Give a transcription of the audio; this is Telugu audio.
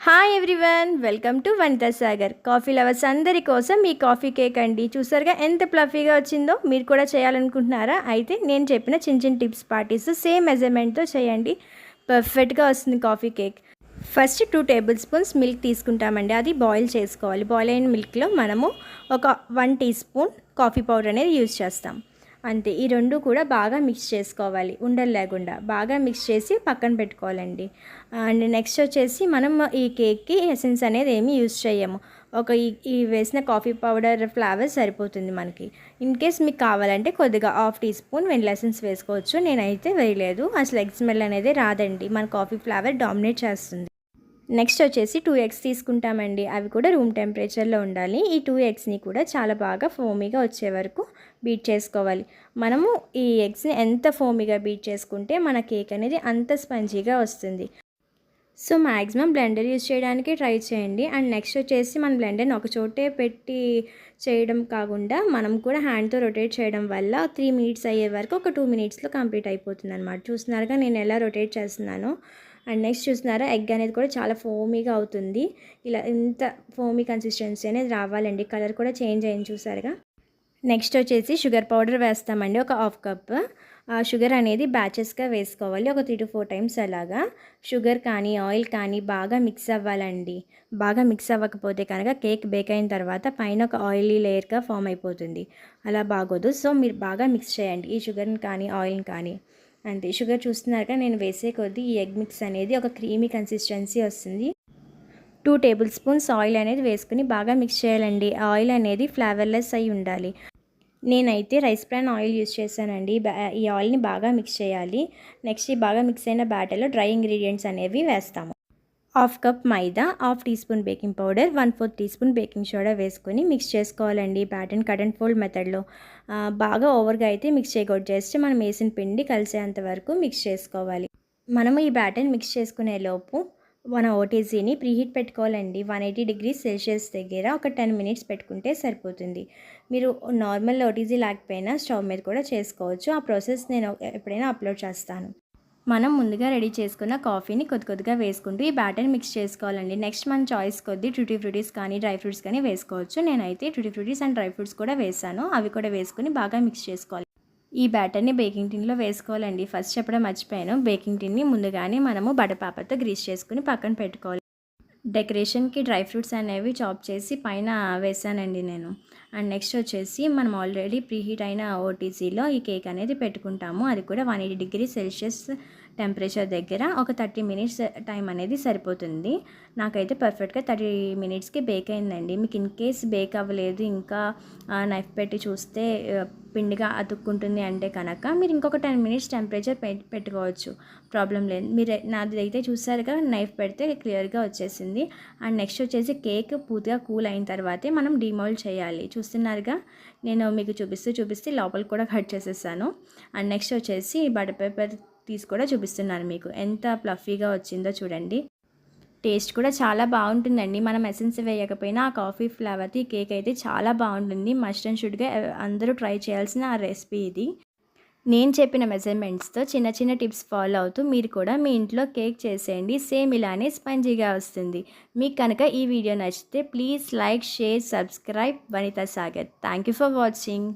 Hi everyone welcome to Vanitha Sagar coffee lovers అందరి కోసం ఈ కాఫీ కేక్ అండి. చూసారుగా ఎంత ప్లఫీగా వచ్చిందో మీరు కూడా చేయాలనుకుంటున్నారా? అయితే నేను చెప్పిన చిన్న చిన్న టిప్స్ పాటిస్తూ సేమ్ మెజర్మెంట్తో చేయండి. పర్ఫెక్ట్గా వస్తుంది coffee cake first two tablespoons milk తీసుకుంటామండి. అది బాయిల్ చేసుకోవాలి. బాయిల్ అయిన మిల్క్లో మనము ఒక one teaspoon coffee powder అనేది యూజ్ చేస్తాం. అంతే. ఈ రెండు కూడా బాగా మిక్స్ చేసుకోవాలి. ఉండలు లేకుండా బాగా మిక్స్ చేసి పక్కన పెట్టుకోవాలండి. అండ్ నెక్స్ట్ వచ్చేసి మనం ఈ కేక్కి ఎసెన్స్ అనేది ఏమీ యూజ్ చేయము. ఒక ఈ ఈ వేసిన కాఫీ పౌడర్ ఫ్లేవర్ సరిపోతుంది మనకి. ఇన్ కేస్ మీకు కావాలంటే కొద్దిగా half teaspoon vanilla essence వేసుకోవచ్చు. నేనైతే వేయలేదు. అసలు ఎగ్ స్మెల్ అనేది రాదండి. మన కాఫీ ఫ్లేవర్ డామినేట్ చేస్తుంది. నెక్స్ట్ వచ్చేసి టూ ఎగ్స్ తీసుకుంటామండి. అవి కూడా రూమ్ టెంపరేచర్లో ఉండాలి. ఈ టూ ఎగ్స్ని కూడా చాలా బాగా ఫోమీగా వచ్చే వరకు బీట్ చేసుకోవాలి. మనము ఈ ఎగ్స్ని ఎంత ఫోమీగా బీట్ చేసుకుంటే మన కేక్ అనేది అంత స్పంజీగా వస్తుంది. సో మ్యాక్సిమం బ్లెండర్ యూజ్ చేయడానికి ట్రై చేయండి. అండ్ నెక్స్ట్ వచ్చేసి మన బ్లెండర్ని ఒక చోటే పెట్టి చేయడం కాకుండా మనం కూడా హ్యాండ్తో రొటేట్ చేయడం వల్ల త్రీ మినిట్స్ అయ్యే వరకు ఒక టూ మినిట్స్లో కంప్లీట్ అయిపోతుంది అనమాట చూస్తున్నారుగా నేను ఎలా రొటేట్ చేస్తున్నానో. అండ్ నెక్స్ట్ చూస్తున్నారా ఎగ్ అనేది కూడా చాలా ఫోమీగా అవుతుంది. ఇలా ఇంత ఫోమీ కన్సిస్టెన్సీ అనేది రావాలండి. కలర్ కూడా చేంజ్ అయింది చూసారుగా. నెక్స్ట్ వచ్చేసి షుగర్ పౌడర్ వేస్తామండి ఒక హాఫ్ కప్ ఆ షుగర్ అనేది బ్యాచెస్గా వేసుకోవాలి ఒక త్రీ టు ఫోర్ టైమ్స్ అలాగా. షుగర్ కానీ ఆయిల్ కానీ బాగా మిక్స్ అవ్వాలండి. బాగా మిక్స్ అవ్వకపోతే కనుక కేక్ బేక్ అయిన తర్వాత పైన ఒక ఆయిలీ లేయర్గా ఫామ్ అయిపోతుంది. అలా బాగోదు. సో మీరు బాగా మిక్స్ చేయండి ఈ షుగర్ని కానీ ఆయిల్ని కానీ. అంతే షుగర్ చూస్తున్నారుగా నేను వేసే కొద్దీ ఈ ఎగ్ మిక్స్ అనేది ఒక క్రీమీ కన్సిస్టెన్సీ వస్తుంది. టూ టేబుల్ స్పూన్స్ ఆయిల్ అనేది వేసుకుని బాగా మిక్స్ చేయాలండి. ఆయిల్ అనేది ఫ్లేవర్లెస్ అయి ఉండాలి. నేనైతే రైస్ బ్రాన్ ఆయిల్ యూస్ చేశానండి. ఈ ఆయిల్ని బాగా మిక్స్ చేయాలి. నెక్స్ట్ ఈ బాగా మిక్స్ అయిన బ్యాటర్లో డ్రై ఇంగ్రీడియంట్స్ అనేవి వేస్తాము. Half cup maida half teaspoon baking powder one fourth teaspoon baking soda వేసుకొని మిక్స్ చేసుకోవాలండి ప్యాటర్న్ కట్ అండ్ ఫోల్డ్ మెథడ్లో బాగా ఓవర్గా అయితే మిక్స్ చేయకూడదు. జస్ట్ మనం వేసిన పిండి కలిసేంత వరకు మిక్స్ చేసుకోవాలి. మనము ఈ బ్యాటర్ని మిక్స్ చేసుకునే లోపు మన ఓటీజీని ప్రీహీట్ పెట్టుకోవాలండి. వన్ ఎయిటీ డిగ్రీస్ సెల్సియస్ దగ్గర ఒక టెన్ మినిట్స్ పెట్టుకుంటే సరిపోతుంది. మీరు నార్మల్ ఓటీజీ లేకపోయినా స్టవ్ మీద కూడా చేసుకోవచ్చు. ఆ ప్రాసెస్ నేను ఎప్పుడైనా అప్లోడ్ చేస్తాను. మనం ముందుగా రెడీ చేసుకున్న కాఫీని కొద్ది కొద్దిగా వేసుకుంటూ ఈ బ్యాటర్ని మిక్స్ చేసుకోవాలండి. నెక్స్ట్ మన చాయిస్ కొద్ది ట్యూటీ ఫ్రూటీస్ కానీ డ్రై ఫ్రూట్స్ కానీ వేసుకోవచ్చు. నేనైతే tutti fruttis and dry fruits కూడా వేసాను. అవి కూడా వేసుకుని బాగా మిక్స్ చేసుకోవాలి. ఈ బ్యాటర్ని బేకింగ్ టిన్లో వేసుకోవాలండి. ఫస్ట్ చెప్పడం మర్చిపోయాను. బేకింగ్ టిన్ని ముందుగానే మనము బడపాపతో గ్రీస్ చేసుకుని పక్కన పెట్టుకోవాలి. డెకరేషన్కి డ్రై ఫ్రూట్స్ అనేవి చాప్ చేసి పైన వేసానండి నేను. అండ్ నెక్స్ట్ వచ్చేసి మనం ఆల్రెడీ ప్రీహీట్ అయిన ఓటీసీలో ఈ కేక్ అనేది పెట్టుకుంటాము. అది కూడా one eighty degree Celsius temperature దగ్గర ఒక థర్టీ మినిట్స్ టైం అనేది సరిపోతుంది. నాకైతే పర్ఫెక్ట్గా థర్టీ మినిట్స్కి బేక్ అయిందండి. మీకు ఇన్ కేస్ బేక్ అవ్వలేదు ఇంకా నైఫ్ పెట్టి చూస్తే పిండిగా అతుక్కుంటుంది అంటే కనుక మీరు ఇంకొక టెన్ మినిట్స్ టెంపరేచర్ పెట్టుకోవచ్చు. ప్రాబ్లం లేదు. మీరు నాది అయితే చూసారుగా నైఫ్ పెడితే క్లియర్గా వచ్చేసింది. అండ్ నెక్స్ట్ వచ్చేసి కేక్ పూర్తిగా కూల్ అయిన తర్వాతే మనం డిమోల్డ్ చేయాలి. చూస్తున్నారుగా? నేను మీకు చూపిస్తూ చూపిస్తే లోపల కూడా కట్ చేసేసాను. అండ్ నెక్స్ట్ వచ్చేసి బటర్ పేపర్ తీసి కూడా చూపిస్తున్నాను మీకు. ఎంత ప్లఫీగా వచ్చిందో చూడండి. టేస్ట్ కూడా చాలా బాగుంటుందండి. మనం ఎసెన్స్ వేయకపోయినా ఆ కాఫీ ఫ్లేవర్ది కేక్ అయితే చాలా బాగుంటుంది. మస్ట్ అండ్ షుడ్గా అందరూ ట్రై చేయాల్సిన ఆ రెసిపీ ఇది. నేను చెప్పిన మెజర్మెంట్స్తో చిన్న చిన్న టిప్స్ ఫాలో అవుతూ మీరు కూడా మీ ఇంట్లో కేక్ చేసేయండి. సేమ్ ఇలానే స్పంజీగా వస్తుంది. మీకు కనుక ఈ వీడియో నచ్చితే please like share subscribe Vanitha Sagar thank you for watching